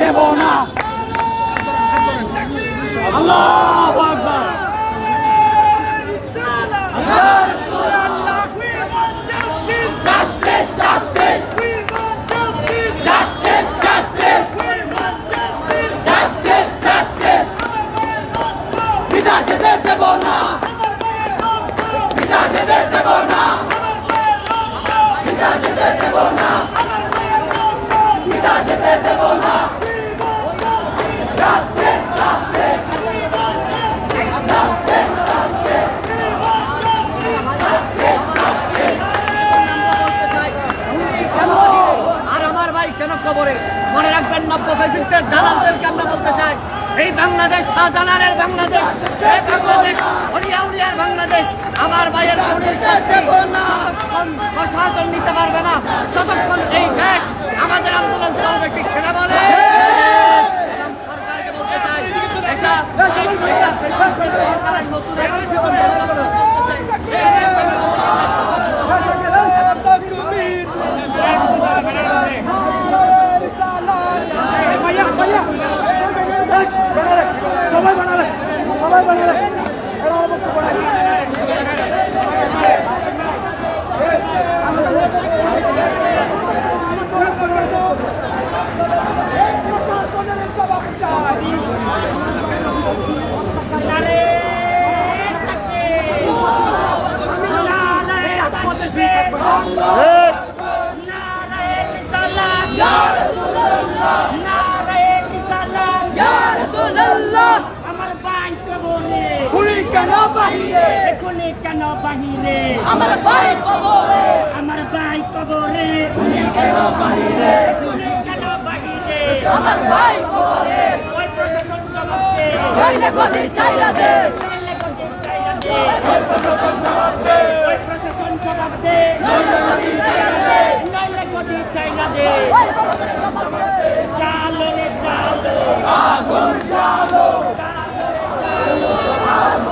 দেব না। আল্লাহু! কবরে। মনে রাখবেন, নব্য ফেসিস্টের দালালদেরকে আমরা বলতে চাই, এই বাংলাদেশ, শাহজালালের বাংলাদেশ বাংলাদেশ আমার ভাইয়ের প্রশাসন নিতে পারবে না, ততক্ষণ এই দেশ আমাদের আন্দোলন চলবে, ঠিক সেটা বলে সরকারকে বলতে চাই নতুন সবাই বানালে সবাই বানালে আমার ভাই কবরে খুনি কেন বাহিরে? এখনই কেন বাহিরে? আমার ভাই কবরে। আমার ভাই কবরে। কেন বাহিরে? এখনই কেন বাহিরে? আমার ভাই কবরে। ওই প্রশাসন জবাব দে চাইলে গদি চাইলা দে। নইলে গদি চাইলা দে। ওই প্রশাসন জবাব দে নইলে গদি চাইলা দে চালো রে চালো দেশে যাবে দেশে যাবে অন্যায় direct action direct action direct action direct action খুনি কেন বাহিরে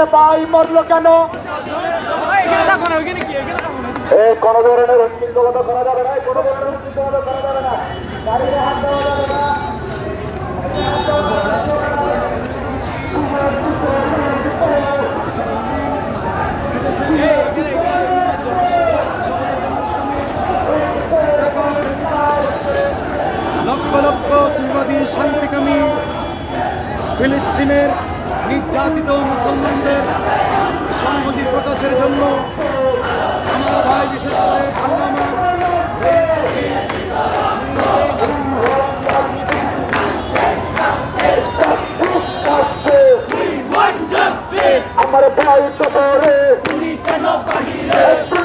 আমার ভাই মরলো কেন? এই কোন ধরনের লক্ষ লক্ষ সুবাদী শান্তিকামী ফিলিস্তিনের নির্যাতিত মুসলমানদের সংহতি প্রকাশের জন্য আমার ভাই বিশেষ করে আমার ভাই তো পরে। কেন বাহিরে?